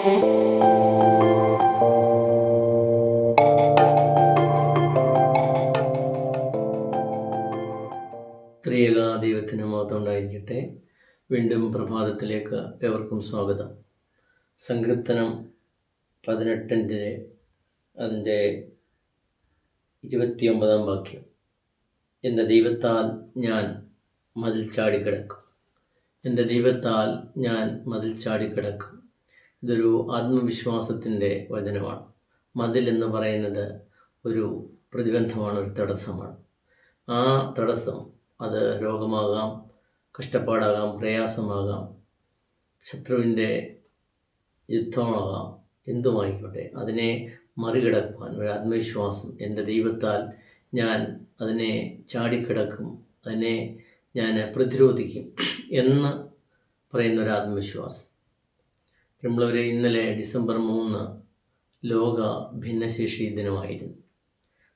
ത്രിയേക ദൈവത്തിന് മാത്രം ഉണ്ടായിരിക്കട്ടെ. വീണ്ടും പ്രഭാതത്തിലേക്ക് ഏവർക്കും സ്വാഗതം. സങ്കീർത്തനം പതിനെട്ടിന്റെ അതിന്റെ ഇരുപത്തിയൊമ്പതാം വാക്യം. എന്റെ ദൈവത്താൽ ഞാൻ മതിൽ ചാടിക്കിടക്കും. എന്റെ ദൈവത്താൽ ഞാൻ മതിൽ ചാടിക്കിടക്കും. ഇതൊരു ആത്മവിശ്വാസത്തിന്റെ വചനമാണ്. മതിൽ എന്ന് പറയുന്നത് ഒരു പ്രതിബന്ധമാണ് ഒരു തടസ്സമാണ്. ആ തടസ്സം അത് രോഗമാകാം കഷ്ടപ്പാടാകാം പ്രയാസമാകാം ശത്രുവിന്റെ യുദ്ധമാകാം എന്തുമായിക്കോട്ടെ. അതിനെ മറികടക്കുവാൻ ഒരു ആത്മവിശ്വാസം എന്റെ ദൈവത്താൽ ഞാൻ അതിനെ ചാടിക്കിടക്കും അതിനെ ഞാൻ പ്രതിരോധിക്കും എന്ന് പറയുന്ന ഒരു ആത്മവിശ്വാസം. നമ്മളവരെ ഇന്നലെ ഡിസംബർ മൂന്ന് ലോക ഭിന്നശേഷി ദിനമായിരുന്നു.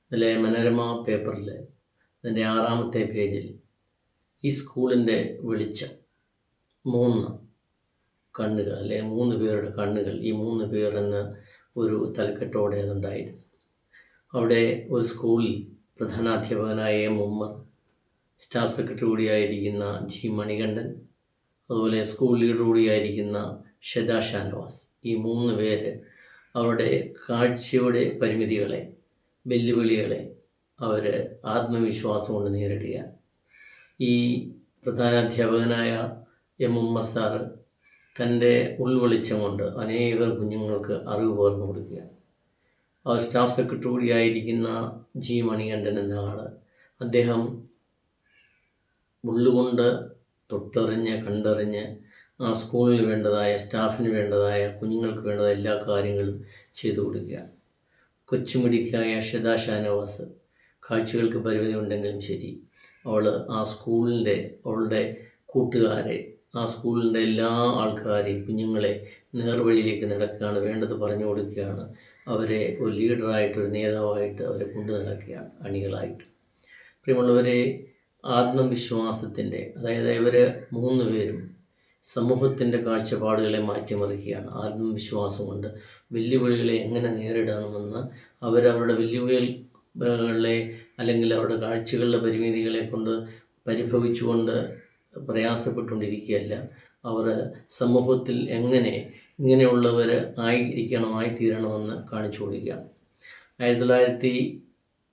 ഇന്നലെ മനോരമ പേപ്പറിൽ അതിന്റെ ആറാമത്തെ പേജിൽ ഈ സ്കൂളിന്റെ വെളിച്ചം മൂന്ന് കണ്ണുകൾ അല്ലെ മൂന്ന് പേരുടെ കണ്ണുകൾ ഈ മൂന്ന് പേർ എന്ന ഒരു തലക്കെട്ടോടെ അതുണ്ടായിരുന്നു. അവിടെ ഒരു സ്കൂളിൽ പ്രധാനാധ്യാപകനായ എം ഉമ്മർ സ്റ്റാഫ് സെക്രട്ടറി കൂടിയായിരിക്കുന്ന ജി മണികണ്ഠൻ അതുപോലെ സ്കൂൾ ലീഡർ കൂടിയായിരിക്കുന്ന ഷെദ ഷാനവാസ്. ഈ മൂന്ന് പേര് അവരുടെ കാഴ്ചയുടെ പരിമിതികളെ വെല്ലുവിളികളെ അവർ ആത്മവിശ്വാസം കൊണ്ട് നേരിടുക ഈ പ്രധാന അധ്യാപകനായ എം ഉമ്മർ സാറ് തന്റെ ഉൾവെളിച്ചം കൊണ്ട് അനേകം കുഞ്ഞുങ്ങൾക്ക് അറിവ് പകർന്നു കൊടുക്കുക അവർ സ്റ്റാഫ് സെക്രട്ടറി കൂടിയായിരിക്കുന്ന ജി മണികണ്ഠൻ എന്ന ആൾ അദ്ദേഹം ഉള്ളുകൊണ്ട് തൊട്ടറിഞ്ഞ് കണ്ടറിഞ്ഞ് ആ സ്കൂളിന് വേണ്ടതായ സ്റ്റാഫിന് വേണ്ടതായ കുഞ്ഞുങ്ങൾക്ക് വേണ്ടതായ എല്ലാ കാര്യങ്ങളും ചെയ്തു കൊടുക്കുക. കൊച്ചുമുടിക്കായ ഷെദ ഷാനവാസ് കാഴ്ചകൾക്ക് പരിമിതി ഉണ്ടെങ്കിലും ശരി. അവൾ ആ സ്കൂളിന്റെ അവളുടെ കൂട്ടുകാരെ ആ സ്കൂളിന്റെ എല്ലാ ആൾക്കാരെയും കുഞ്ഞുങ്ങളെ നേർവഴിയിലേക്ക് നടക്കുകയാണ് വേണ്ടത് പറഞ്ഞു കൊടുക്കുകയാണ്. അവരെ ഒരു ലീഡറായിട്ട് ഒരു നേതാവായിട്ട് അവരെ കൊണ്ടു നടക്കുകയാണ് അണികളായിട്ട്. പ്രിയമുള്ളവരെ ആത്മവിശ്വാസത്തിന്റെ അതായത് ഇവർ മൂന്ന് പേരും സമൂഹത്തിന്റെ കാഴ്ചപ്പാടുകളെ മാറ്റിമറിക്കുകയാണ്. ആത്മവിശ്വാസം കൊണ്ട് വെല്ലുവിളികളെ എങ്ങനെ നേരിടണമെന്ന് അവരവരുടെ വെല്ലുവിളികളെ അല്ലെങ്കിൽ അവരുടെ കാഴ്ചകളുടെ പരിമിതികളെ കൊണ്ട് പരിഭവിച്ചുകൊണ്ട് പ്രയാസപ്പെട്ടുകൊണ്ടിരിക്കുകയല്ല. അവർ സമൂഹത്തിൽ എങ്ങനെ ഇങ്ങനെയുള്ളവർ ആയിരിക്കണം ആയിത്തീരണമെന്ന് കാണിച്ചു കൊടുക്കുകയാണ് ആയിരത്തി തൊള്ളായിരത്തി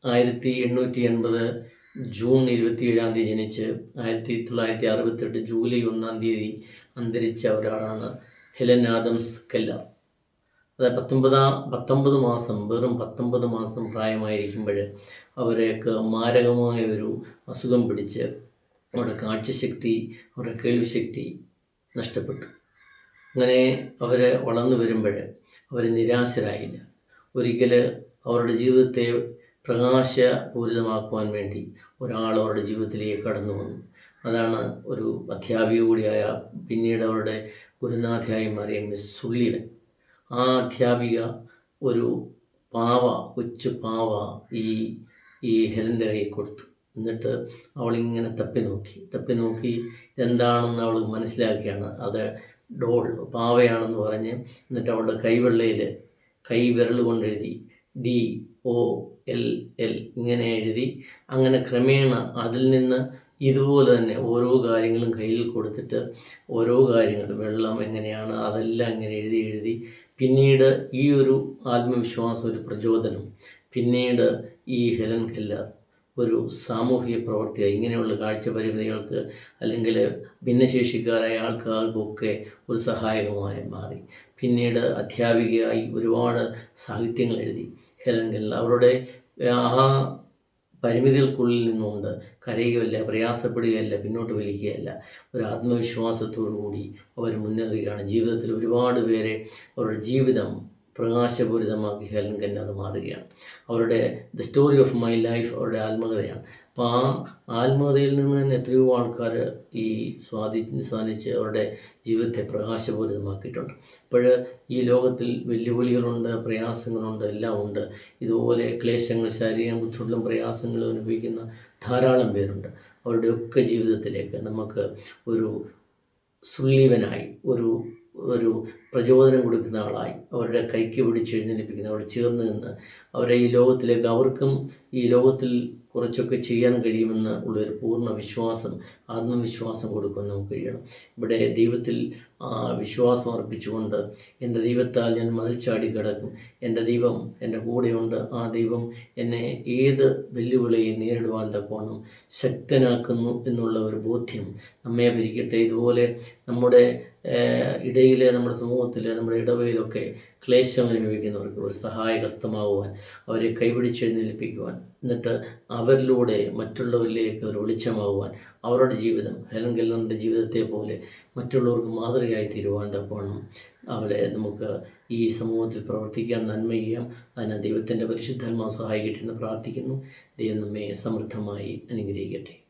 ആയിരത്തി എണ്ണൂറ്റി എൺപത് ജൂൺ ഇരുപത്തിയേഴാം തീയതി ജനിച്ച് ആയിരത്തി തൊള്ളായിരത്തി അറുപത്തെട്ട് ജൂലൈ ഒന്നാം തീയതി അന്തരിച്ച ഒരാളാണ് ഹെലൻ ആദംസ് കെല്ലർ. അതായത് പത്തൊമ്പതാം പത്തൊമ്പത് മാസം വെറും പത്തൊമ്പത് മാസം പ്രായമായിരിക്കുമ്പോൾ അവരെയൊക്കെ മാരകമായ ഒരു അസുഖം പിടിച്ച് അവരുടെ കാഴ്ചശക്തി അവരുടെ കേൾവിശക്തി നഷ്ടപ്പെട്ടു. അങ്ങനെ അവർ വളർന്നു വരുമ്പോൾ അവർ നിരാശരായില്ല. ഒരിക്കൽ അവരുടെ ജീവിതത്തെ പ്രകാശപൂരിതമാക്കുവാൻ വേണ്ടി ഒരാൾ അവരുടെ ജീവിതത്തിലേക്ക് കടന്നു വന്നു. അതാണ് ഒരു അധ്യാപിക കൂടിയായ പിന്നീട് അവരുടെ ഗുരുനാഥയായി മാറിയ മിസ് സുള്ളിവൻ ആ അധ്യാപിക ഒരു പാവ കൊച്ചു പാവ ഈ ഈ ഹെലന്റെ കൈ കൊടുത്തു. എന്നിട്ട് അവളിങ്ങനെ തപ്പി നോക്കി. തപ്പി നോക്കി ഇതെന്താണെന്ന് അവൾ മനസ്സിലാക്കിയാണ് അത് ഡോൾ പാവയാണെന്ന് പറഞ്ഞ് എന്നിട്ട് അവളുടെ കൈവെള്ളയിൽ കൈ വിരൽ കൊണ്ടെഴുതി ഡി ഒ എൽ എൽ ഇങ്ങനെ എഴുതി അങ്ങനെ ക്രമേണ അതിൽ നിന്ന് ഇതുപോലെ തന്നെ ഓരോ കാര്യങ്ങളും കയ്യിൽ കൊടുത്തിട്ട് ഓരോ കാര്യങ്ങളും വെള്ളം എങ്ങനെയാണ് അതെല്ലാം ഇങ്ങനെ എഴുതി എഴുതി. പിന്നീട് ഈ ഒരു ആത്മവിശ്വാസം ഒരു പ്രചോദനം പിന്നീട് ഈ ഹെലൻ കെല്ലർ ഒരു സാമൂഹിക പ്രവർത്തിക ഇങ്ങനെയുള്ള കാഴ്ച പരിമിതികൾക്ക് അല്ലെങ്കിൽ ഭിന്നശേഷിക്കാരായ ആൾക്കാർക്കൊക്കെ ഒരു സഹായകമായി മാറി. പിന്നീട് അധ്യാപികയായി ഒരുപാട് സാഹിത്യങ്ങൾ എഴുതി. കെല്ലർ അവരുടെ ആ പരിമിതികൾക്കുള്ളിൽ നിന്നുകൊണ്ട് കരയുകയല്ല പ്രയാസപ്പെടുകയല്ല പിന്നോട്ട് വലിക്കുകയല്ല. ഒരു ആത്മവിശ്വാസത്തോടു കൂടി അവർ മുന്നേറുകയാണ്. ജീവിതത്തിൽ ഒരുപാട് പേരെ അവരുടെ ജീവിതം പ്രകാശപൂരിതമാക്കി ഹെലൻ കെന്നർ മാറുകയാണ്. അവരുടെ the story of my life അവരുടെ ആത്മകഥയാണ്. അപ്പോൾ ആ ആത്മകഥയിൽ നിന്ന് തന്നെ എത്രയോ ആൾക്കാർ ഈ സ്വാധീ സ്വാധീനിച്ച് അവരുടെ ജീവിതത്തെ പ്രകാശപൂരിതമാക്കിയിട്ടുണ്ട്. അപ്പോൾ ഈ ലോകത്തിൽ വെല്ലുവിളികളുണ്ട് പ്രയാസങ്ങളുണ്ട് എല്ലാം ഉണ്ട്. ഇതുപോലെ ക്ലേശങ്ങൾ ശാരീരിക ബുദ്ധിമുട്ടും പ്രയാസങ്ങളും അനുഭവിക്കുന്ന ധാരാളം പേരുണ്ട്. അവരുടെയൊക്കെ ജീവിതത്തിലേക്ക് നമുക്ക് ഒരു സുള്ളീവനായി ഒരു ഒരു പ്രചോദനം കൊടുക്കുന്ന ആളായി. അവരുടെ കൈക്ക് പിടിച്ച് എഴുന്നേൽപ്പിക്കുന്ന അവർ ചേർന്ന് നിന്ന് അവരെ ഈ ലോകത്തിലേക്ക് അവർക്കും ഈ ലോകത്തിൽ കുറച്ചൊക്കെ ചെയ്യാൻ കഴിയുമെന്ന് ഉള്ളൊരു പൂർണ വിശ്വാസം ആത്മവിശ്വാസം കൊടുക്കാൻ നമുക്ക് കഴിയണം. ഇവിടെ ദൈവത്തിൽ വിശ്വാസം അർപ്പിച്ചുകൊണ്ട് എന്റെ ദൈവത്താൽ ഞാൻ മതിൽ ചാടി കിടക്കും. എന്റെ ദൈവം എന്റെ കൂടെയുണ്ട്. ആ ദൈവം എന്നെ ഏത് വെല്ലുവിളിയും നേരിടുവാൻ തക്കോണം ശക്തനാക്കുന്നു എന്നുള്ള ഒരു ബോധ്യം നമ്മെ ഭരിക്കട്ടെ. ഇതുപോലെ നമ്മുടെ ഇടയിലെ നമ്മുടെ സമൂഹത്തിൽ നമ്മുടെ ഇടവയിലൊക്കെ ക്ലേശം അനുഭവിക്കുന്നവർക്ക് ഒരു സഹായകസ്തമാകുവാൻ അവരെ കൈപിടിച്ചെഴുന്നേൽപ്പിക്കുവാൻ എന്നിട്ട് അവരിലൂടെ മറ്റുള്ളവരിലേക്ക് ഒരു വെളിച്ചമാകുവാൻ അവരുടെ ജീവിതം ഹെലൻ കെല്ലറിന്റെ ജീവിതത്തെ പോലെ മറ്റുള്ളവർക്ക് മാതൃകയായി തീരുവാൻ തക്കവണ്ണം അവരെ നമുക്ക് ഈ സമൂഹത്തിൽ പ്രവർത്തിക്കാൻ നന്മ ചെയ്യാം അതിന് ദൈവത്തിന്റെ പരിശുദ്ധാത്മാവ് സഹായിക്കട്ടെ എന്ന് പ്രാർത്ഥിക്കുന്നു. ദൈവം നമ്മെ സമൃദ്ധമായി അനുഗ്രഹിക്കട്ടെ.